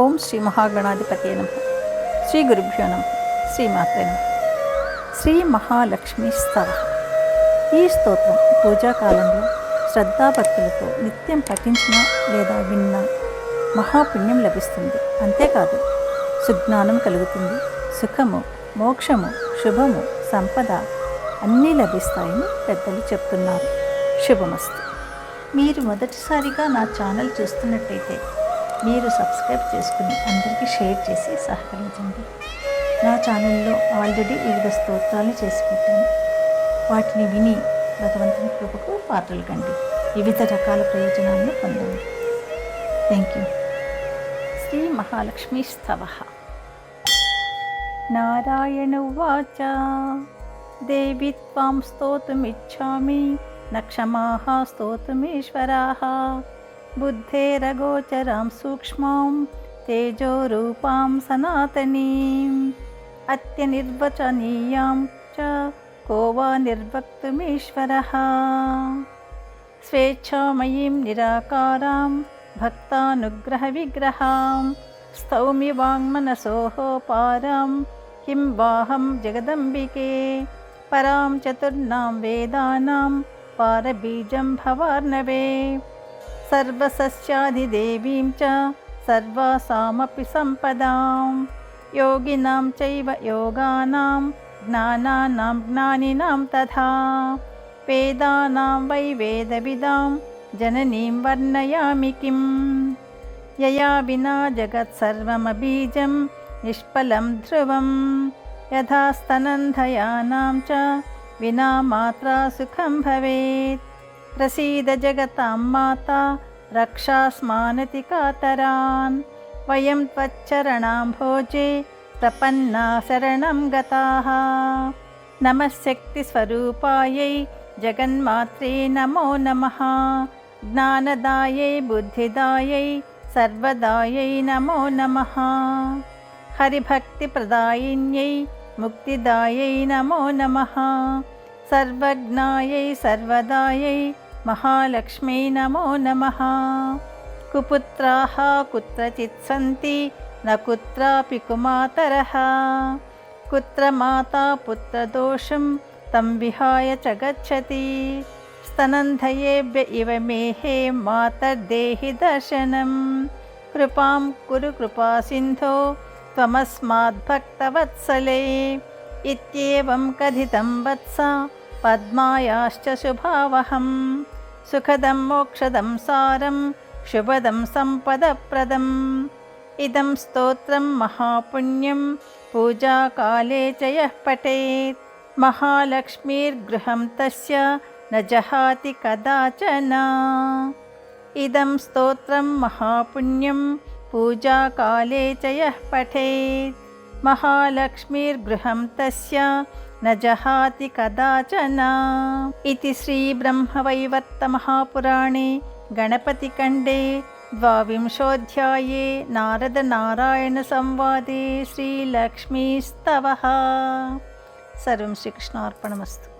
ఓం శ్రీ మహాగణాధిపతి నమ. శ్రీ గురుభ్యో నమ. శ్రీమాత్రే నమ. శ్రీ మహాలక్ష్మి స్తవ. ఈ స్తోత్రం పూజాకాలంలో శ్రద్ధాభక్తులతో నిత్యం పఠించిన లేదా విన్న మహాపుణ్యం లభిస్తుంది. అంతేకాదు సుజ్ఞానం కలుగుతుంది. సుఖము మోక్షము శుభము సంపద అన్నీ లభిస్తాయని పెద్దలు చెప్తున్నారు. శుభమస్తు. మీరు మొదటిసారిగా నా ఛానల్ చూస్తున్నట్టయితే మీరు సబ్స్క్రైబ్ చేసుకుని అందరికీ షేర్ చేసి సహకరించండి. నా ఛానల్లో ఆల్రెడీ వివిధ స్తోత్రాలు చేసి పెట్టాను వాటిని విని భగవంతుని కృపకు పాత్రలు కండి. వివిధ రకాల ప్రయోజనాలను పొందండి. థ్యాంక్ యూ శ్రీ మహాలక్ష్మి స్తవ. నారాయణ వాచ. దేవి త్వాం స్తోతుమిచ్చామి. నక్షమాహ స్తోతుమీశ్వరాహ बुद्धेरगोचरां सूक्ष्मां तेजोरूपां सनातनीम् अत्यनिर्वचनीयां च को वा निर्वक्तुमीश्वरः। स्वेच्छामयीं निराकारां भक्तानुग्रहविग्रहां स्तौमि वाङ्मनसोः पारां किं वाहं जगदम्बिके। परां चतुर्णां वेदानां पारबीजं भवार्णवे सर्वसस्याधिदेवीं च सर्वासामपि सम्पदां। योगिनां चैव योगानां ज्ञानानां ज्ञानिनां तथा। वेदानां वै वेदविदां जननीं वर्णयामि किम्। यया विना जगत्सर्वमबीजं निष्फलं ध्रुवं यथा स्तनन्धयानां च विना मात्रा सुखं भवेत् प्रसीद जगतां माता रक्षास्मानति कातरान्। वयं त्वच्चरणां भोजे प्रपन्ना शरणं गताः। नमः शक्तिस्वरूपायै जगन्मात्रे नमो नमः। ज्ञानदायै बुद्धिदायै सर्वदायै नमो नमः। हरिभक्तिप्रदायिन्यै मुक्तिदायै नमो नमः। सर्वज्ञायै सर्वदायै महालक्ष्मी नमो नमः। कुपुत्राः कुत्रचित् सन्ति न कुत्रापि कुमातरः। कुत्र माता पुत्रदोषं तं विहाय च गच्छति। स्तनन्धयेभ्य इव मेहे मातर्देहि दर्शनं। कृपां कुरु कृपासिन्धो त्वमस्माद्भक्तवत्सले। इत्येवं कथितं वत्स पद्मायाश्च शुभावहं सुखदं मोक्षदं सारं शुभदं सम्पदप्रदम्। इदं स्तोत्रं महापुण्यं पूजाकाले च यः पठेत्। महालक्ष्मीर्गृहं तस्य न जहाति कदाचन। इदं स्तोत्रं महापुण्यं पूजाकाले च यः पठेत्। महालक्ष्मीर्गृहं तस्य न जहाति कदाचन इति श्रीब्रह्मवैवर्तमहापुराणे गणपतिकण्डे द्वाविंशोऽध्याये नारदनारायणसंवादे श्रीलक्ष्मीस्तवः सर्वं श्रीकृष्णार्पणमस्तु